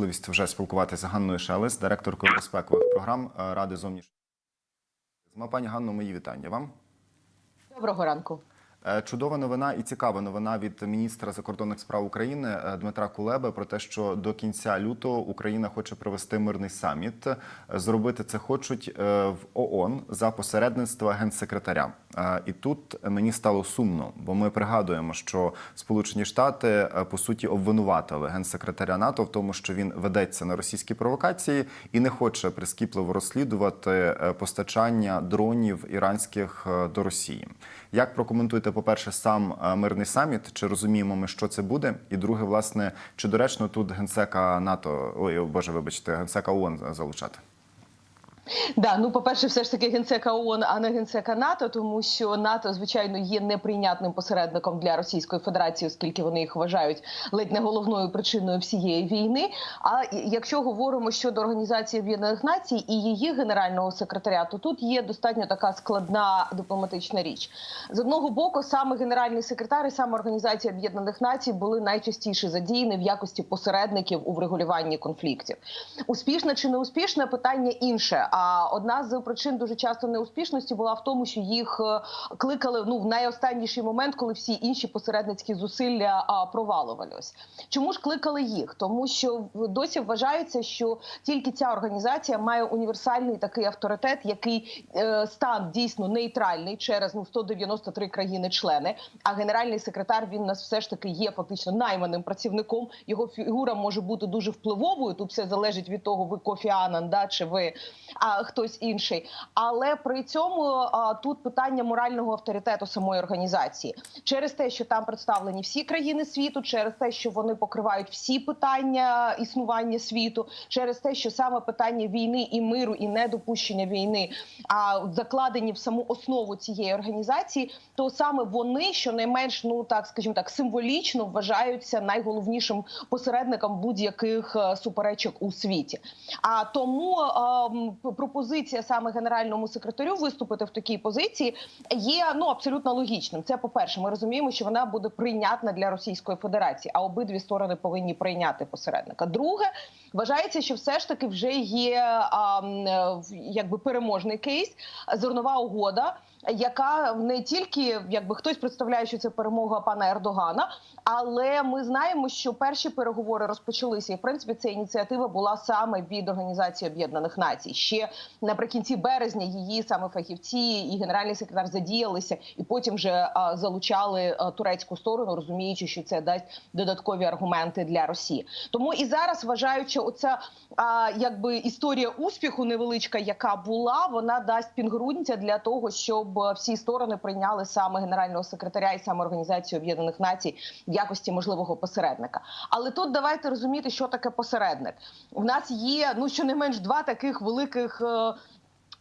можливість вже спілкуватися з Ганною Шелес, директоркою безпекових програм е, Ради зовнішньої. Пані Ганно, мої вітання вам. Доброго ранку. Е, Чудова новина і цікава новина від міністра закордонних справ України е, Дмитра Кулеби про те, що до кінця лютого Україна хоче провести мирний саміт. Е, Зробити це хочуть в ООН за посередництва генсекретаря. І тут мені стало сумно, бо ми пригадуємо, що Сполучені Штати по суті обвинуватили генсекретаря НАТО в тому, що він ведеться на російські провокації і не хоче прискіпливо розслідувати постачання дронів іранських до Росії. Як прокоментуєте, по-перше, сам е, мирний саміт? Чи розуміємо ми, що це буде? І друге, власне, чи доречно тут генсека НАТО, ой, боже, вибачте, генсека ООН залучати? Да, ну по перше, все ж таки генсека ООН, а не генсека НАТО, тому що НАТО, звичайно, є неприйнятним посередником для Російської Федерації, оскільки вони їх вважають ледь не головною причиною всієї війни. А якщо говоримо щодо організації Об'єднаних Націй і її генерального секретаря, то тут є достатньо така складна дипломатична річ. З одного боку, саме генеральний секретар і саме організація Об'єднаних Націй були найчастіше задіяні в якості посередників у врегулюванні конфліктів. Успішне чи не успішне питання інше. Одна з причин дуже часто неуспішності була в тому, що їх е, кликали ну в найостанніший момент, коли всі інші посередницькі зусилля провалувались. Чому ж кликали їх? Тому що досі вважається, що тільки ця організація має універсальний такий авторитет, який е, стан дійсно нейтральний через ну 193 країни-члени. А генеральний секретар він у нас все ж таки є фактично найманим працівником. Його фігура може бути дуже впливовою. Тут все залежить від того, ви Кофі да, чи ви а, хтось інший. Але при цьому а, тут питання морального авторитету самої організації через те, що там представлені всі країни світу, через те, що вони покривають всі питання існування світу, через те, що саме питання війни і миру, і недопущення війни а закладені в саму основу цієї організації, то саме вони щонайменш, ну так скажімо так, символічно вважаються найголовнішим посередником будь-яких е, суперечок у світі. А тому ем, пропозиція саме генеральному секретарю виступити в такій позиції є ну абсолютно логічним. Це по перше, ми розуміємо, що вона буде прийнятна для Російської Федерації, а обидві сторони повинні прийняти посередника. Друге, вважається, що все ж таки вже є ам, е, якби переможний кейс, зернова угода. Яка не тільки якби хтось представляє, що це перемога пана Ердогана, але ми знаємо, що перші переговори розпочалися, і в принципі ця ініціатива була саме від Організації Об'єднаних Націй. Ще наприкінці березня її саме фахівці і генеральний секретар задіялися, і потім вже залучали турецьку сторону, розуміючи, що це дасть додаткові аргументи для Росії. Тому і зараз вважаючи, оця якби історія успіху невеличка, яка була, вона дасть пінгрунтя для того, щоб е, всі сторони прийняли саме генерального секретаря і саме організацію Об'єднаних Націй в якості можливого посередника. Але тут давайте розуміти, що таке посередник. У нас є ну щонайменш два таких великих.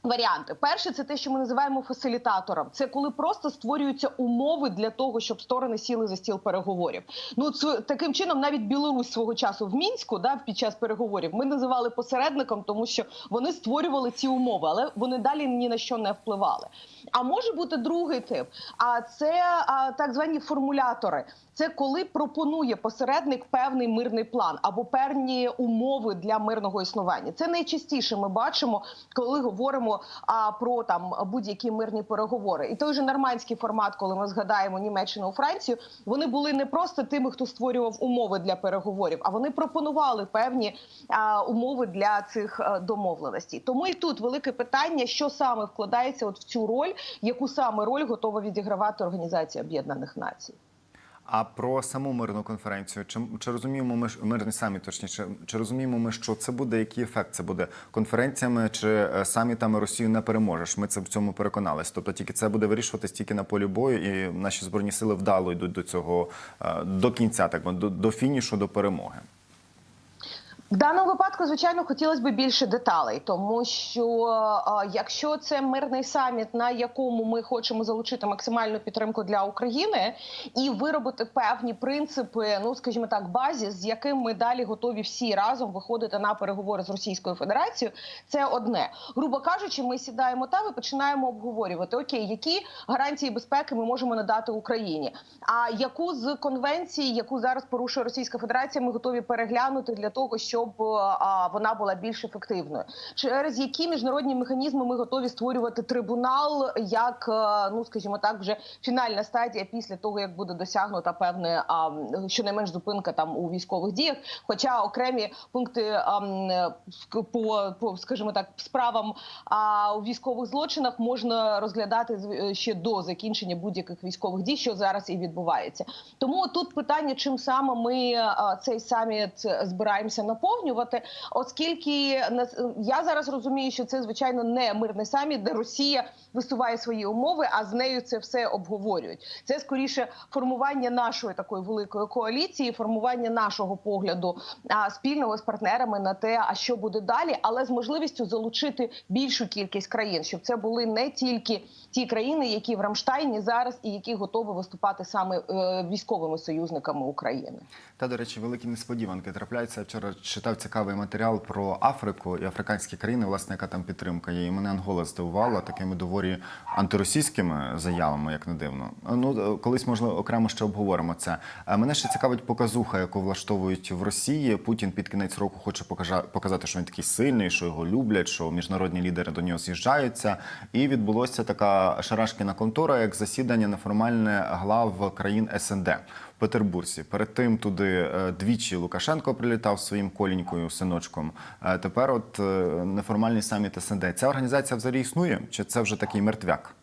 Варіанти перше, це те, що ми називаємо фасилітатором. Це коли просто створюються умови для того, щоб сторони сіли за стіл переговорів. Ну це таким чином, навіть Білорусь свого часу в мінську, да, під час переговорів, ми називали посередником, тому що вони створювали ці умови, але вони далі ні на що не впливали. А може бути другий тип. А це а, так звані формулятори. Це коли пропонує посередник певний мирний план або певні умови для мирного існування. Це найчастіше ми бачимо, коли говоримо а, про там будь-які мирні переговори. І той же нормандський формат, коли ми згадаємо Німеччину Францію, вони були не просто тими, хто створював умови для переговорів, а вони пропонували певні а, умови для цих а, домовленостей. Тому і тут велике питання, що саме вкладається от в цю роль, яку саме роль готова відігравати Організація Об'єднаних Націй. А про саму мирну конференцію, чи, чи розуміємо ми мирний саміт, точніше, чи розуміємо ми, що це буде, який ефект це буде конференціями чи е, самітами Росію не переможеш? Ми це в цьому переконалися. Тобто тільки це буде вирішуватись тільки на полі бою, і наші збройні сили вдало йдуть до цього е, до кінця, так до, до фінішу, до перемоги. В даному випадку, звичайно, хотілося б більше деталей, тому що е, якщо це мирний саміт, на якому ми хочемо залучити максимальну підтримку для України і виробити певні принципи, ну скажімо так, базі, з яким ми далі готові всі разом виходити на переговори з Російською Федерацією, це одне. Грубо кажучи, ми сідаємо там і починаємо обговорювати окей, які гарантії безпеки ми можемо надати Україні. А яку з конвенцій, яку зараз порушує Російська Федерація, ми готові переглянути для того, щоб щоб вона була більш ефективною. Через які міжнародні механізми ми готові створювати трибунал, як е, ну скажімо так, вже фінальна стадія після того, як буде досягнута певне щонайменш зупинка там у військових діях. Хоча окремі пункти по, по скажімо так справам у військових злочинах можна розглядати з- ще до закінчення будь-яких військових дій, що зараз і відбувається. Тому тут питання, чим саме ми цей саміт збираємося наповнювати, оскільки я зараз розумію, що це звичайно не мирний саміт, де Росія висуває свої умови, а з нею це все обговорюють. Це скоріше формування нашої такої великої коаліції, формування нашого погляду спільного з партнерами на те, а що буде далі, але з можливістю залучити більшу кількість країн, щоб це були не тільки ті країни, які в Рамштайні зараз і які готові виступати саме е, військовими союзниками України. Та, до речі, великі несподіванки трапляються. Вчора читав цікавий матеріал про Африку і африканські країни, власне, яка там підтримка є. І мене Ангола здивувала такими доволі антиросійськими заявами, як не дивно. Ну, колись, можливо, окремо ще обговоримо це. Е, Мене ще цікавить показуха, яку влаштовують в Росії. Путін під кінець року хоче показати, що він такий сильний, що його люблять, що міжнародні лідери до нього з'їжджаються. І відбулося така шарашкіна контора, як засідання неформальне глав країн СНД. Петербурзі. Перед тим туди е, двічі Лукашенко прилітав своїм колінькою синочком. Е, Тепер, от е, неформальний саміт СНД. Ця організація взагалі існує? Чи це вже такий мертвяк?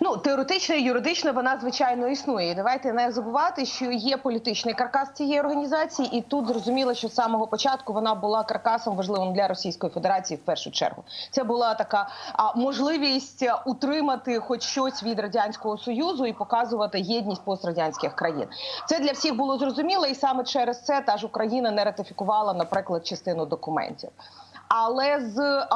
Ну теоретично і юридично вона звичайно існує. Давайте не забувати, що є політичний каркас цієї організації, і тут зрозуміло, що з самого початку вона була каркасом важливим для Російської Федерації в першу чергу. Це була така можливість утримати хоч щось від радянського союзу і показувати єдність пострадянських країн. Це для всіх було зрозуміло, і саме через це та ж Україна не ратифікувала, наприклад, частину документів. Але з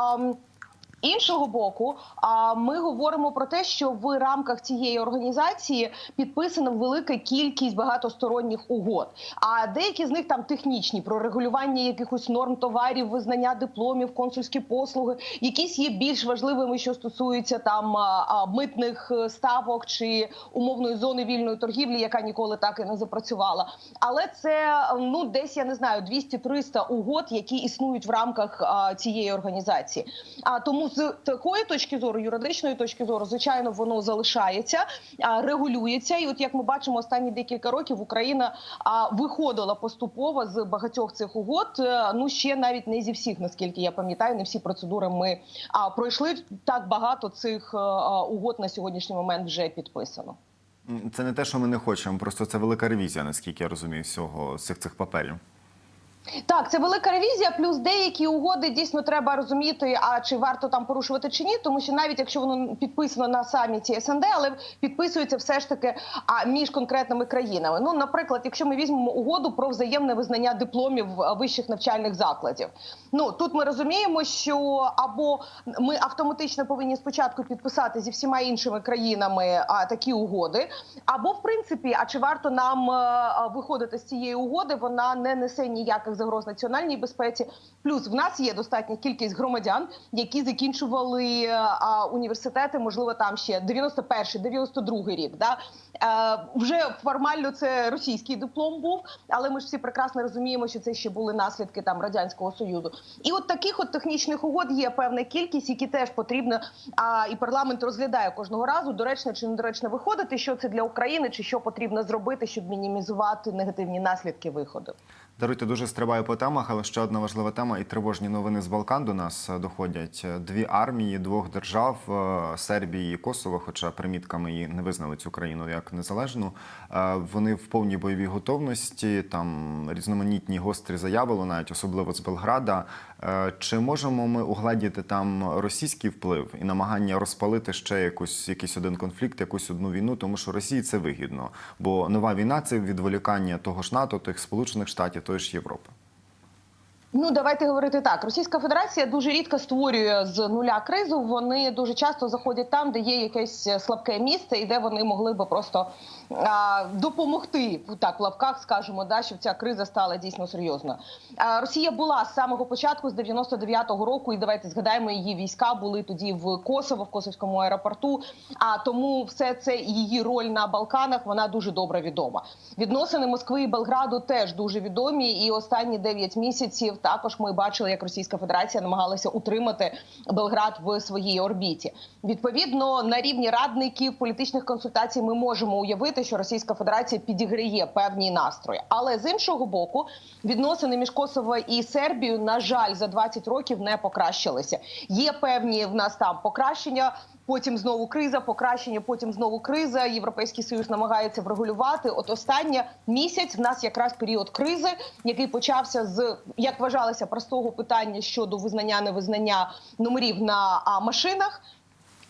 Іншого боку, а, ми говоримо про те, що в рамках цієї організації підписана велика кількість багатосторонніх угод. А деякі з них там технічні про регулювання якихось норм товарів, визнання дипломів, консульські послуги, якісь є більш важливими, що стосуються там митних е, ставок чи умовної зони вільної торгівлі, яка ніколи так і не запрацювала. Але це ну десь я не знаю 200-300 угод, які існують в рамках цієї організації. А тому з такої точки зору, юридичної точки зору, звичайно, воно залишається, а, регулюється. І от як ми бачимо, останні декілька років Україна виходила поступово з багатьох цих угод. Е, Ну ще навіть не зі всіх, наскільки я пам'ятаю, не всі процедури ми пройшли. Так багато цих е, а, угод на сьогоднішній момент вже підписано. Це не те, що ми не хочемо, просто це велика ревізія, наскільки я розумію, всього всіх цих паперів. Так, це велика ревізія. Плюс деякі угоди дійсно треба розуміти, а чи варто там порушувати чи ні, тому що навіть якщо воно підписано на саміті СНД, але підписується все ж таки а між конкретними країнами. Ну, наприклад, якщо ми візьмемо угоду про взаємне визнання дипломів вищих навчальних закладів, ну тут ми розуміємо, що або ми автоматично повинні спочатку підписати зі всіма іншими країнами а, такі угоди, або в принципі, а чи варто нам а, виходити з цієї угоди? Вона не несе ніяких загроз національній безпеці. Плюс в нас є достатня кількість громадян, які закінчували а, університети, можливо, там ще 91-й, 92-й рік. Да? Е, вже формально це російський диплом був, але ми ж всі прекрасно розуміємо, що це ще були наслідки там радянського союзу. І от таких от технічних угод є певна кількість, які теж потрібно. А і парламент розглядає кожного разу доречно чи недоречно виходити, що це для України, чи що потрібно зробити, щоб мінімізувати негативні наслідки виходу. Даруйте, дуже стрибаю по темах, але ще одна важлива тема і тривожні новини з Балкан до нас е, доходять. Дві армії двох держав е, Сербії і Косово, хоча примітками її не визнали цю країну як незалежну. е, Вони в повній бойовій готовності. Там різноманітні гострі заяви лунають, особливо з Белграда. Е, Чи можемо ми угладіти там російський вплив і намагання розпалити ще якусь якийсь один конфлікт, якусь одну війну, тому що Росії це вигідно, бо нова війна це відволікання того ж НАТО, тих Сполучених Штатів, тої ж Європи. Ну давайте говорити так. Російська Федерація дуже рідко створює з нуля кризу. Вони дуже часто заходять там, де є якесь слабке місце, і де вони могли би просто допомогти так в лавках, скажемо, да, щоб ця криза стала дійсно серйозною. Росія була з самого початку, з 99-го року, і давайте згадаємо, її війська були тоді в Косово, в Косовському аеропорту. А тому все це її роль на Балканах вона дуже добре відома. Відносини Москви і Белграду теж дуже відомі. І останні 9 місяців також ми бачили, як Російська Федерація намагалася утримати Белград в своїй орбіті. Відповідно, на рівні радників політичних консультацій ми можемо уявити, що Російська Федерація підіграє певні настрої. Але з іншого боку, відносини між Косово і Сербією, на жаль, за 20 років не покращилися. Є певні в нас там покращення. Потім знову криза, покращення, потім знову криза. Європейський союз намагається врегулювати. От останній місяць в нас якраз період кризи, який почався з як вважалося простого питання щодо визнання невизнання номерів на машинах.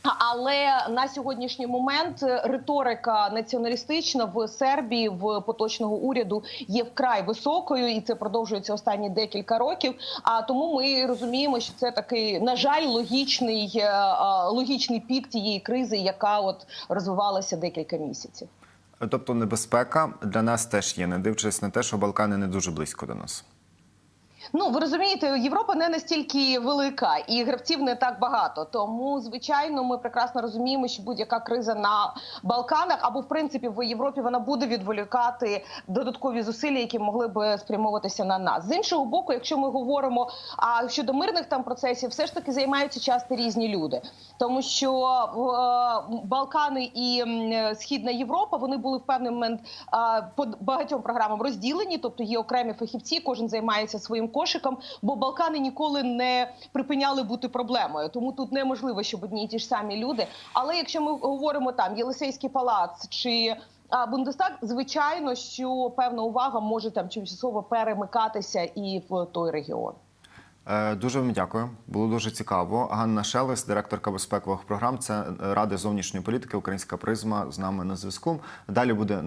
Але на сьогоднішній момент риторика націоналістична в Сербії в поточного уряду є вкрай високою, і це продовжується останні декілька років. А тому ми розуміємо, що це такий, на жаль, логічний е, е, логічний пік тієї кризи, яка от розвивалася декілька місяців. Тобто небезпека для нас теж є, не дивлячись на те, що Балкани не дуже близько до нас. Ну ви розумієте, Європа не настільки велика і гравців не так багато. Тому, звичайно, ми прекрасно розуміємо, що будь-яка криза на Балканах або в принципі в Європі вона буде відволікати додаткові зусилля, які могли б спрямовуватися на нас. З іншого боку, якщо ми говоримо а щодо мирних там процесів, все ж таки займаються часто різні люди, тому що е, Балкани і Східна Європа вони були в певний момент по багатьом програмам розділені, тобто є окремі фахівці, кожен займається своїм кошиком, бо Балкани ніколи не припиняли бути проблемою. Тому тут неможливо, щоб одні і ті ж самі люди. Але якщо ми говоримо там Єлисейський палац чи а, Бундестаг, звичайно, що певна увага може там тимчасово перемикатися і в той регіон. Е, Дуже вам дякую. Було дуже цікаво. Ганна Шелес, директорка безпекових програм. Це Ради зовнішньої політики, Українська призма з нами на зв'язку. Далі буде